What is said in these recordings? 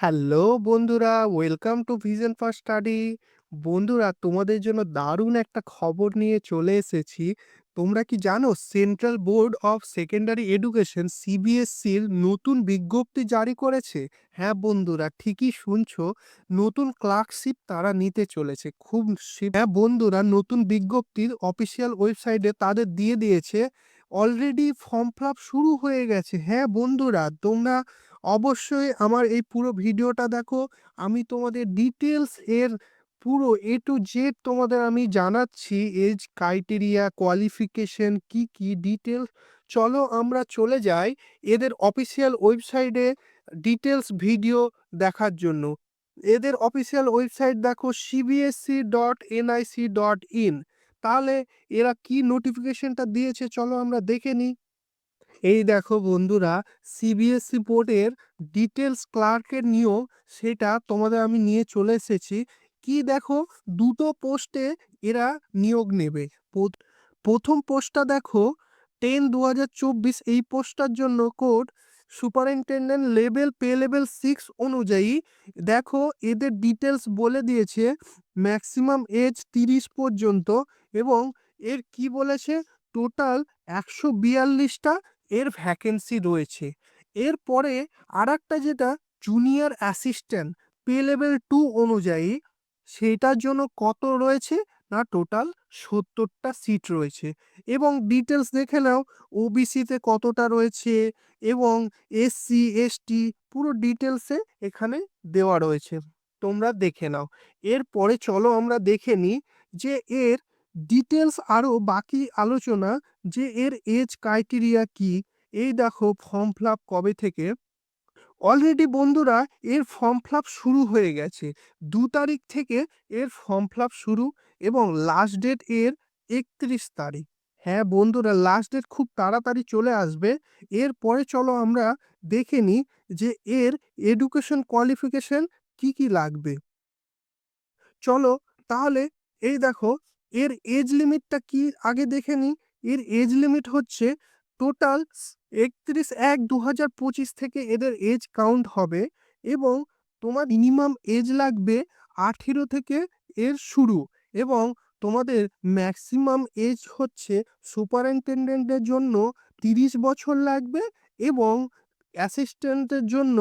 Hello বন্ধুরা, welcome to vision for study. বন্ধুরা, তোমাদের জন্য দারুণ একটা খবর নিয়ে চলে এসেছি। তোমরা কি জানো central board of secondary education সিবিএসসির নতুন বিজ্ঞপ্তি জারি করেছে? হ্যাঁ বন্ধুরা, ঠিকই শুনছো। নতুন ক্লার্কশিপ তারা নিতে চলেছে। খুব হ্যাঁ বন্ধুরা, নতুন বিজ্ঞপ্তির অফিসিয়াল ওয়েবসাইটে তাদের দিয়ে দিয়েছে। অলরেডি ফর্ম ফিল শুরু হয়ে গেছে। হ্যাঁ বন্ধুরা, তোমরা অবশ্যই আমার এই পুরো ভিডিওটা দেখো। আমি তোমাদের ডিটেলস এর পুরো এ টু জেড তোমাদের আমি জানাচ্ছি এজ ক্রাইটেরিয়া, কোয়ালিফিকেশন কি, কি ডিটেলস চলো আমরা চলে যাই এদের অফিসিয়াল ওয়েবসাইটে ডিটেলস ভিডিও দেখার জন্য। এদের অফিসিয়াল ওয়েবসাইট দেখো cbsc.nic.in তাহলে এরা কি নোটিফিকেশনটা দিয়েছে চলো আমরা দেখে নিই। এই দেখো বন্ধুরা সিবিএসসি বোর্ডের ডিটেলস ক্লার্কের নিয়োগ, সেটা তোমাদের আমি নিয়ে চলে এসেছি কি দেখো, দুটো পোস্টে এরা নিয়োগ নেবে প্রথ- প্রথম পোস্টটা দেখো টেন দু হাজার চব্বিশ, এই পোস্টটার জন্য code superintendent level pay level six অনুযায়ী, দেখো এদের ডিটেলস বলে দিয়েছে ম্যাক্সিমাম এজ তিরিশ পর্যন্ত এবং এর কি বলেছে? টোটাল একশো বিয়াল্লিশটা এর ভ্যাকেন্সি রয়েছে। এরপরে আর একটা যেটা, junior assistant pay level two অনুযায়ী সেটার জন্য কত রয়েছে? না, টোটাল সত্তরটা সিট রয়েছে। এবং ডিটেলস দেখে নাও, ওবিসিতে কতটা রয়েছে এবং এসসি, এসটি, পুরো ডিটেলসে এখানে দেওয়া রয়েছে। তোমরা দেখে নাও। এরপরে চলো আমরা দেখে নিই যে এর ডিটেলস আরও বাকি আলোচনা যে এর এজ ক্রাইটেরিয়া কি। এই দেখো ফর্ম ফিল কবে থেকে? অলরেডি বন্ধুরা এর ফর্ম ফিল আপ শুরু হয়ে গেছে। দু তারিখ থেকে এর ফর্ম ফিল আপ শুরু এবং লাস্ট ডেট এর একত্রিশ তারিখ। হ্যাঁ বন্ধুরা লাস্ট ডেট খুব তাড়াতাড়ি চলে আসবে। এরপরে চলো আমরা দেখে নিই যে এর এডুকেশন কোয়ালিফিকেশন কি কি লাগবে? চলো তাহলে এই দেখো, এর এজ লিমিটটা কি? আগে দেখে নিই। এর এজ লিমিট হচ্ছে টোটাল একত্রিশ এক দু হাজার পঁচিশ থেকে এদের এজ কাউন্ট হবে এবং তোমার মিনিমাম এজ লাগবে আঠেরো থেকে এর শুরু এবং তোমাদের ম্যাক্সিমাম এজ হচ্ছে সুপারিনটেন্ডেন্টের জন্য তিরিশ বছর লাগবে এবং অ্যাসিস্ট্যান্টের জন্য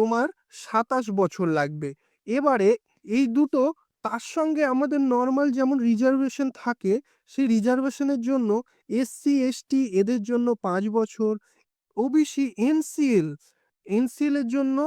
তোমার সাতাশ বছর লাগবে। এবারে এই দুটো, তার সঙ্গে আমাদের নর্মাল যেমন রিজার্ভেশন থাকে, সেই রিজার্ভেশনের জন্য এসসি এসটি এদের জন্য পাঁচ বছর ওবিসি এনসিএল এনসিএল এর জন্য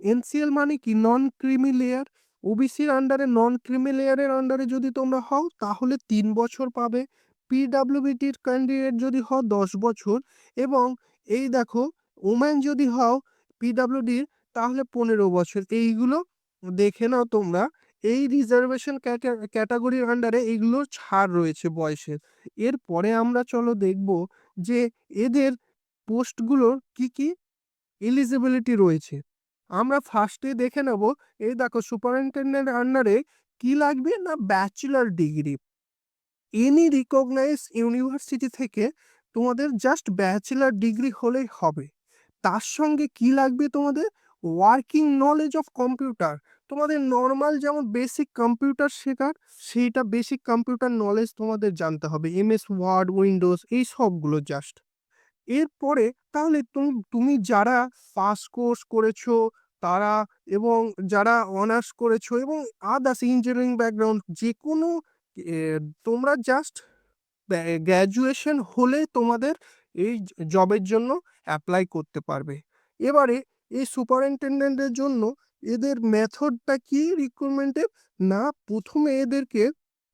এনসিএল মানে কি? নন ক্রিমি লেয়ার ওবিসির আন্ডারে নন ক্রিমি লেয়ারের আন্ডারে যদি তোমরা হও, তাহলে তিন বছর পাবে। পিডাব্লিউবিটির ক্যান্ডিডেট যদি হও, দশ বছর। এবং এই দেখো ওম্যান যদি হও পিডাব্লিউডির তাহলে পনেরো বছর। এইগুলো দেখে নাও তোমরা। এই রিজার্ভেশন ক্যাটাগরির আন্ডারে এইগুলো ছাড় রয়েছে বয়সের। এরপরে আমরা চলো দেখব যে এদের পোস্টগুলোর কি কি এলিজিবিলিটি রয়েছে। আমরা ফার্স্টে দেখে নেব, এই দেখো সুপারিনটেন্ডেন্ট আন্ডারে কি লাগবে না bachelor degree any recognise university থেকে তোমাদের জাস্ট ব্যাচেলার ডিগ্রি হলেই হবে। তার সঙ্গে কি লাগবে তোমাদের? ওয়ার্কিং নলেজ অফ কম্পিউটার তোমাদের নর্মাল যেমন বেসিক কম্পিউটার শেখার, সেইটা বেসিক কম্পিউটার নলেজ তোমাদের জানতে হবে। এমএস ওয়ার্ড উইন্ডোজ এই সবগুলো জাস্ট এরপরে তাহলে তুমি তুমি যারা পাস কোর্স করেছ, তারা এবং যারা অনার্স করেছ এবং আদার্স ইঞ্জিনিয়ারিং ব্যাকগ্রাউন্ড যে কোনো তোমরা জাস্ট গ্র্যাজুয়েশন হলে তোমাদের এই জবের জন্য অ্যাপ্লাই করতে পারবে। এবারে এই সুপারিনটেন্ডেন্টের জন্য এদের মেথডটা কি রিক্রুটমেন্টের না, প্রথমে এদেরকে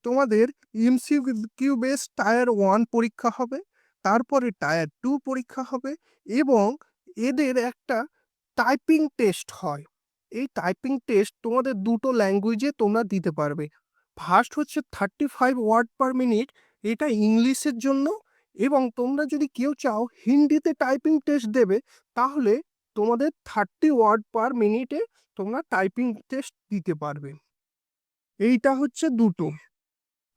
তোমাদের এমসিকিউ বেস টায়ার ওয়ান পরীক্ষা হবে, তারপরে টায়ার টু পরীক্ষা হবে এবং এদের একটা টাইপিং টেস্ট হয়। এই টাইপিং টেস্ট তোমাদের দুটো ল্যাঙ্গুয়েজে তোমরা দিতে পারবে। ফার্স্ট হচ্ছে thirty five word per minute এটা ইংলিশের জন্য এবং তোমরা যদি কেউ চাও হিন্দিতে টাইপিং টেস্ট দেবে, তাহলে তোমাদের থার্টি ওয়ার্ড পার মিনিটে তোমরা টাইপিং টেস্ট দিতে পারবে। এইটা হচ্ছে দুটো।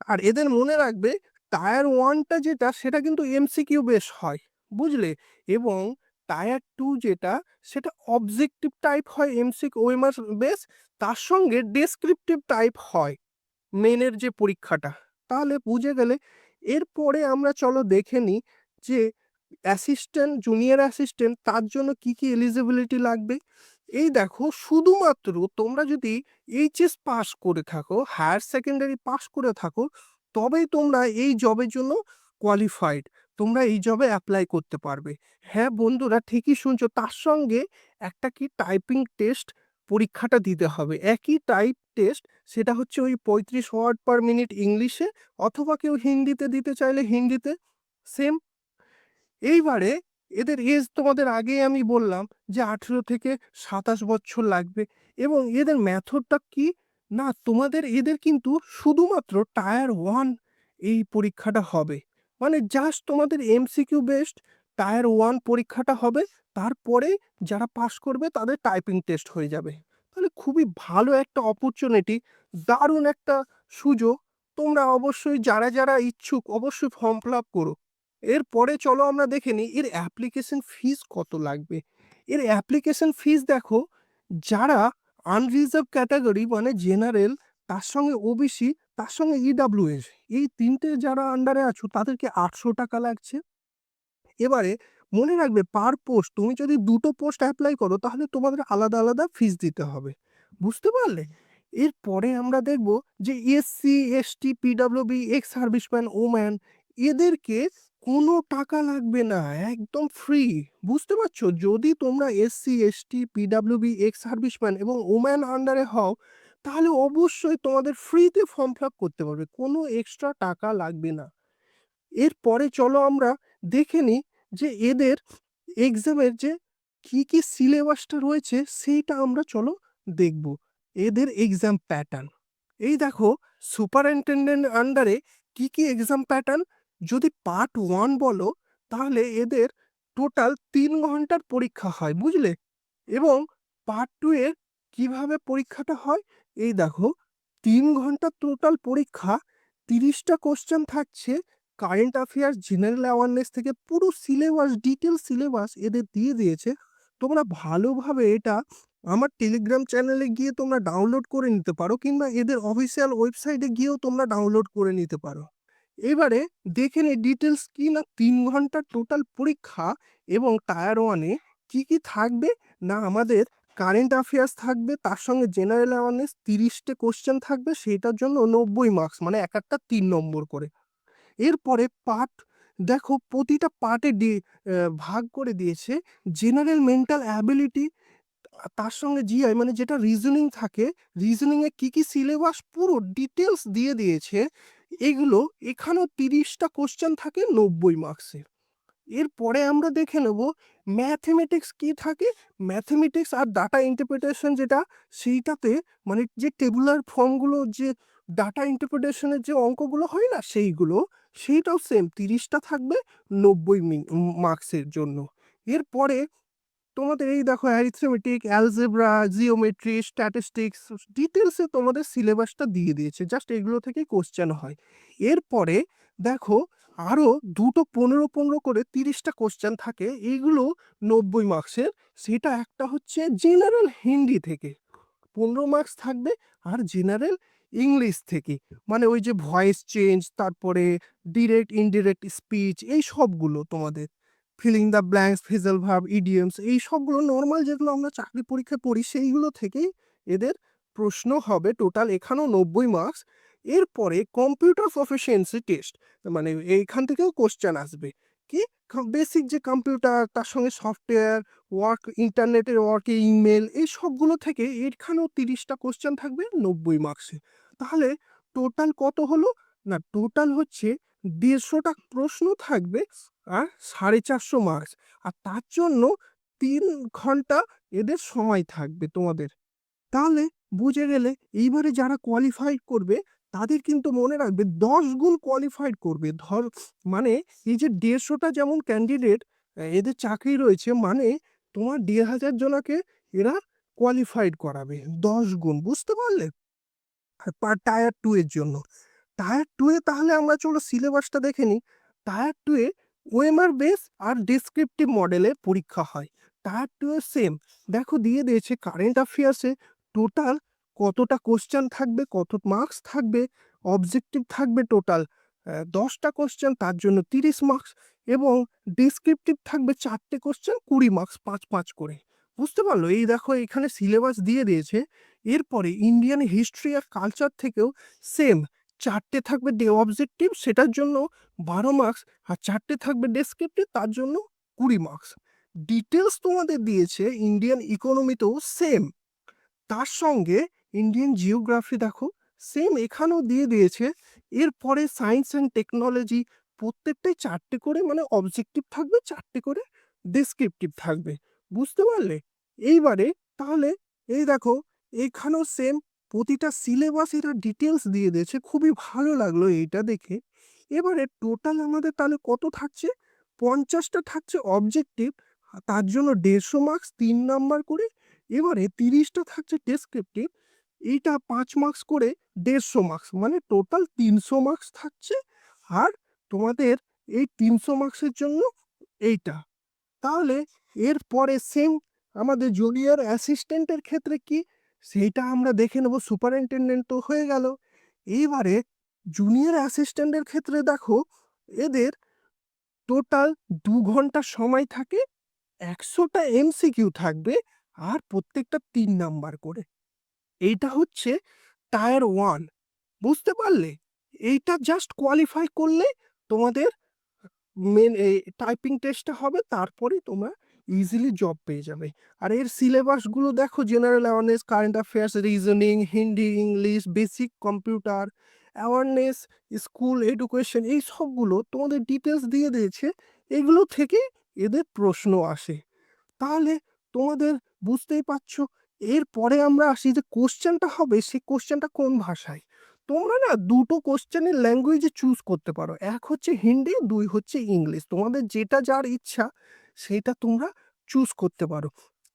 আর এদের মনে রাখবে টায়ার ওয়ানটা যেটা, সেটা কিন্তু এমসিকিউ বেস হয়, বুঝলে? এবং টায়ার টু যেটা, সেটা অবজেক্টিভ টাইপ হয় এমসিক ওএমআর বেস তার সঙ্গে ডেসক্রিপটিভ টাইপ হয় মেনের যে পরীক্ষাটা। তাহলে বুঝে গেলে, এরপরে আমরা চলো দেখে নিই যে অ্যাসিস্ট্যান্ট জুনিয়র অ্যাসিস্ট্যান্ট তার জন্য কি কি এলিজিবিলিটি লাগবে? এই দেখো, শুধুমাত্র তোমরা যদি এইচএস পাস করে থাকো হায়ার সেকেন্ডারি পাস করে থাকো, তবেই তোমরা এই জবের জন্য কোয়ালিফাইড তোমরা এই জবে অ্যাপ্লাই করতে পারবে। হ্যাঁ বন্ধুরা, ঠিকই শুনছো, তার সঙ্গে একটা কি টাইপিং টেস্ট পরীক্ষাটা দিতে হবে। একই টাইপ টেস্ট সেটা হচ্ছে ওই পঁয়ত্রিশ ওয়ার্ড পার মিনিট ইংলিশে অথবা কেউ হিন্দিতে দিতে চাইলে হিন্দিতে সেম এইবারে এদের এজ তোমাদের আগেই আমি বললাম যে আঠেরো থেকে সাতাশ বছর লাগবে এবং এদের মেথডটা কি? না, তোমাদের এদের কিন্তু শুধুমাত্র টায়ার ওয়ান এই পরীক্ষাটা হবে। মানে জাস্ট তোমাদের এমসিকিউ বেসড টায়ার ওয়ান পরীক্ষাটা হবে, তারপরে যারা পাস করবে তাদের টাইপিং টেস্ট হয়ে যাবে। তাহলে খুবই ভালো একটা অপরচুনিটি দারুণ একটা সুযোগ। তোমরা অবশ্যই, যারা যারা ইচ্ছুক, অবশ্যই ফর্ম ফিল আপ করো। এরপরে চলো আমরা দেখে নিই, এর অ্যাপ্লিকেশন ফিস কত লাগবে? এর অ্যাপ্লিকেশন ফিস দেখো, যারা আনরিজার্ভ ক্যাটাগরি মানে জেনারেল তার সঙ্গে ওবিসি তার সঙ্গে ইডাব্লিউএস এই তিনটে যারা আন্ডারে আছো, তাদেরকে আটশো টাকা লাগছে। এবারে মনে রাখবে পার পোস্ট তুমি যদি দুটো পোস্ট অ্যাপ্লাই করো, তাহলে তোমাদের আলাদা আলাদা ফিস দিতে হবে। বুঝতে পারলে? এরপরে আমরা দেখব যে SC ST PWB ex serviceman woman এদেরকে কোনো টাকা লাগবে না, একদম ফ্রি বুঝতে পারছ? যদি তোমরা SC ST PWB ex serviceman এবং ওম্যান আন্ডারে হও, তাহলে অবশ্যই তোমাদের ফ্রিতে ফর্ম ফিল আপ করতে পারবে, কোনো এক্সট্রা টাকা লাগবে না। এরপরে চলো আমরা দেখে নিই যে এদের এক্সামের যে কি কি সিলেবাসটা রয়েছে, সেইটা আমরা চলো দেখব। এদের এক্সাম প্যাটার্ন এই দেখো সুপারিনটেন্ডেন্ট আন্ডারে কি কি এক্সাম প্যাটার্ন যদি পার্ট ওয়ান বলো, তাহলে এদের টোটাল তিন ঘণ্টার পরীক্ষা হয়, বুঝলে? এবং পার্ট টু এর কীভাবে পরীক্ষাটা হয়? এই দেখো, তিন ঘণ্টা টোটাল পরীক্ষা, তিরিশটা কোশ্চেন থাকছে কারেন্ট অ্যাফেয়ার্স জেনারেল অ্যাওয়ারনেস থেকে পুরো সিলেবাস ডিটেল সিলেবাস এদের দিয়ে দিয়েছে। তোমরা ভালোভাবে এটা আমার টেলিগ্রাম চ্যানেলে গিয়ে তোমরা ডাউনলোড করে নিতে পারো, কিংবা এদের অফিসিয়াল ওয়েবসাইটে গিয়েও তোমরা ডাউনলোড করে নিতে পারো। এবারে দেখে নে ডিটেলস কি না তিন ঘণ্টার টোটাল পরীক্ষা এবং টায়ার ওয়ানে কি কি থাকবে, না আমাদের কারেন্ট অ্যাফেয়ার্স থাকবে, তার সঙ্গে জেনারেল অ্যাওয়ারনেস তিরিশটে কোশ্চেন থাকবে, সেটার জন্য নব্বই মার্কস মানে এক একটা তিন নম্বর করে। এরপরে পার্ট দেখো প্রতিটা পার্টে ভাগ করে দিয়েছে জেনারেল মেন্টাল অ্যাবিলিটি তার সঙ্গে জিআই মানে যেটা রিজনিং থাকে রিজনিংয়ে কি কী সিলেবাস পুরো ডিটেলস দিয়ে দিয়েছে এগুলো এখানেও তিরিশটা কোশ্চেন থাকে নব্বই মার্কসের এরপরে আমরা দেখে নেব ম্যাথমেটিক্স কি থাকে। ম্যাথমেটিক্স আর ডাটা ইন্টারপ্রিটেশন যেটা, সেইটাতে মানে যে টেবুলার ফর্মগুলো যে ডাটা ইন্টারপ্রিটেশনের যে অঙ্কগুলো হয় না, সেইগুলো, সেইটাও সেম তিরিশটা থাকবে নব্বই মার্কসের জন্য। এরপরে তোমাদের এই দেখো অ্যারিথমেটিক অ্যালজেব্রা জিওমেট্রি স্ট্যাটিস্টিক্স ডিটেলসে তোমাদের সিলেবাসটা দিয়ে দিয়েছে। জাস্ট এগুলো থেকে কোশ্চেন হয়। এরপরে দেখো আরও দুটো পনেরো পনেরো করে তিরিশটা কোশ্চেন থাকে। এইগুলো নব্বই মার্কসের সেটা একটা হচ্ছে জেনারেল হিন্দি থেকে। পনেরো মার্কস থাকবে আর জেনারেল ইংলিশ থেকে। মানে ওই যে ভয়েস চেঞ্জ তারপরে ডিরেক্ট ইনডিরেক্ট স্পিচ এই সবগুলো তোমাদের। Filling the blanks phrasal verb idioms এই সবগুলো নর্মাল যেগুলো আমরা চাকরি পরীক্ষায় পড়ি, সেইগুলো থেকেই এদের প্রশ্ন হবে টোটাল এখানেও নব্বই মার্কস এরপরে কম্পিউটার প্রফিসিয়েন্সি টেস্ট মানে এইখান থেকেও কোশ্চেন আসবে। কি? বেসিক যে কম্পিউটার তার সঙ্গে সফটওয়্যার ওয়ার্ক ইন্টারনেটের ওয়ার্কে ইমেল এই সবগুলো থেকে এখানেও তিরিশটা কোশ্চেন থাকবে, নব্বই মার্কসে তাহলে টোটাল কত হলো? না টোটাল হচ্ছে দেড়শোটা প্রশ্ন থাকবে, আর সাড়ে চারশো মার্কস আর তার জন্য তিন ঘণ্টা এদের সময় থাকবে তোমাদের। তাহলে বুঝে গেলে এইবারে যারা কোয়ালিফাইড করবে, তাদের কিন্তু মনে রাখবে দশ গুণ কোয়ালিফাইড করবে। ধর মানে এই যে দেড়শোটা যেমন ক্যান্ডিডেট এদের চাকরি রয়েছে মানে তোমার দেড় হাজার জনাকে এরা কোয়ালিফাইড করাবে, দশ গুণ, বুঝতে পারলে? পার টায়ার টু এর জন্য। টায়ার টু এ তাহলে আমরা চলো সিলেবাসটা দেখে নিই। টায়ার টু এ ওএমআর বেস আর ডেসক্রিপটিভ মডেলের পরীক্ষা হয়। টায়ার টু এর সেম দেখো দিয়ে দিয়েছে কারেন্ট অ্যাফেয়ার্সে টোটাল কতটা কোশ্চেন থাকবে, কত মার্কস থাকবে অবজেক্টিভ থাকবে টোটাল দশটা কোশ্চেন তার জন্য তিরিশ মার্কস এবং ডিসক্রিপটিভ থাকবে চারটে কোশ্চেন কুড়ি মার্কস পাঁচ পাঁচ করে। বুঝতে পারল? এই দেখো এখানে সিলেবাস দিয়ে দিয়েছে। এরপরে ইন্ডিয়ান হিস্ট্রি আর কালচার থেকেও সেম চারটে থাকবে ডে অবজেক্টিভ সেটার জন্য বারো মার্কস আর চারটে থাকবে ডেসক্রিপটিভ তার জন্য কুড়ি মার্কস ডিটেলস তোমাদের দিয়েছে ইন্ডিয়ান ইকোনমিতেও সেম তার সঙ্গে ইন্ডিয়ান জিওগ্রাফি দেখো সেম এখানেও দিয়ে দিয়েছে। এরপরে সায়েন্স অ্যান্ড টেকনোলজি প্রত্যেকটাই চারটে করে মানে অবজেক্টিভ থাকবে, চারটে করে ডেসক্রিপটিভ থাকবে। বুঝতে পারলে? এইবারে তাহলে এই দেখো এখানেও সেম প্রতিটা সিলেবাস এরা ডিটেলস দিয়ে দিয়েছে। খুবই ভালো লাগল এইটা দেখে। এবারে টোটাল আমাদের তাহলে কত থাকছে? পঞ্চাশটা থাকছে অবজেক্টিভ তার জন্য দেড়শো মার্কস তিন নাম্বার করে। এবারে তিরিশটা থাকছে ডেসক্রিপটিভ এইটা পাঁচ মার্কস করে দেড়শো মার্কস মানে টোটাল তিনশো মার্কস থাকছে। আর তোমাদের এই তিনশো মার্কসের জন্য এইটা। তাহলে এরপরে সেম আমাদের জুনিয়র অ্যাসিস্ট্যান্টের ক্ষেত্রে কি? সেইটা আমরা দেখে নেব সুপারিনটেন্ডেন্ট তো হয়ে গেল। এইবারে জুনিয়র অ্যাসিস্ট্যান্টের ক্ষেত্রে দেখো, এদের টোটাল দু ঘণ্টা সময় থাকে, একশোটা এমসিকিউ থাকবে আর প্রত্যেকটা তিন নাম্বার করে। এইটা হচ্ছে টায়ার ওয়ান বুঝতে পারলে? এইটা জাস্ট কোয়ালিফাই করলে তোমাদের মেন টাইপিং টেস্টটা হবে, তারপরে তোমরা ইজিলি জব পেয়ে যাবে। আর এর সিলেবাসগুলো দেখো general awareness current affairs reasoning Hindi English basic computer awareness school education এই সবগুলো তোমাদের ডিটেলস দিয়ে দিয়েছে, এগুলো থেকে এদের প্রশ্ন আসে। তাহলে তোমাদের বুঝতেই পারছ এরপরে আমরা আসি যে কোশ্চেনটা হবে, সেই কোশ্চেনটা কোন ভাষায়? তোমরা না দুটো কোশ্চেনের ল্যাঙ্গুয়েজে চুজ করতে পারো, এক হচ্ছে হিন্দি দুই হচ্ছে ইংলিশ তোমাদের যেটা যার ইচ্ছা সেটা তোমরা চুজ করতে পারো।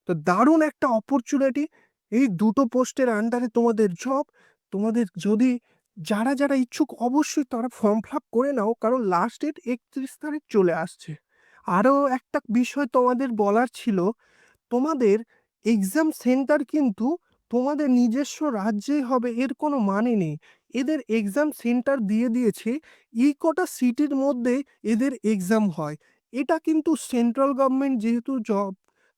তো দারুণ একটা অপরচুনিটি এই দুটো পোস্টের আন্ডারে তোমাদের জব তোমাদের যদি যারা যারা ইচ্ছুক অবশ্যই তারা ফর্ম ফিল করে নাও, কারণ লাস্ট ডেট একত্রিশ তারিখ চলে আসছে। আরও একটা বিষয় তোমাদের বলার ছিল, তোমাদের এক্সাম সেন্টার কিন্তু তোমাদের নিজস্ব রাজ্যেই হবে, এর কোনো মানে নেই। এদের এক্সাম সেন্টার দিয়ে দিয়েছে, এই কটা সিটির মধ্যে এদের এক্সাম হয়। এটা কিন্তু সেন্ট্রাল গভর্নমেন্ট যেহেতু জব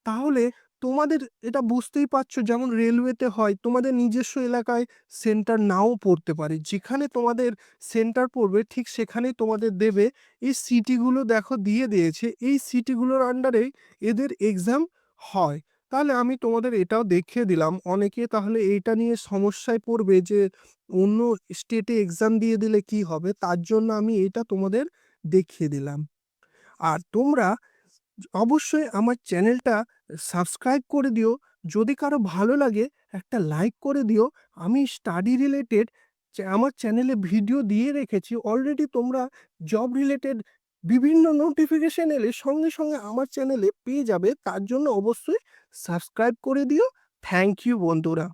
তাহলে তোমাদের এটা বুঝতেই পারছ যেমন রেলওয়েতে হয়, তোমাদের নিজস্ব এলাকায় সেন্টার নাও পড়তে পারে। যেখানে তোমাদের সেন্টার পড়বে, ঠিক সেখানেই তোমাদের দেবে। এই সিটিগুলো দেখো দিয়ে দিয়েছে, এই সিটিগুলোর আন্ডারে এদের এক্সাম হয়। তাহলে আমি তোমাদের এটাও দেখিয়ে দিলাম। অনেকে তাহলে এইটা নিয়ে সমস্যায় পড়বে যে অন্য স্টেটে এক্সাম দিয়ে দিলে কি হবে? তার জন্য আমি এটা তোমাদের দেখিয়ে দিলাম। আর তোমরা অবশ্যই আমার চ্যানেলটা সাবস্ক্রাইব করে দিও। যদি কারও ভালো লাগে, একটা লাইক করে দিও। আমি স্টাডি রিলেটেড আমার চ্যানেলে ভিডিও দিয়ে রেখেছি। অলরেডি তোমরা জব রিলেটেড বিভিন্ন নোটিফিকেশন এলে সঙ্গে সঙ্গে আমার চ্যানেলে পেয়ে যাবে। তার জন্য অবশ্যই সাবস্ক্রাইব করে দিও। থ্যাংক ইউ বন্ধুরা।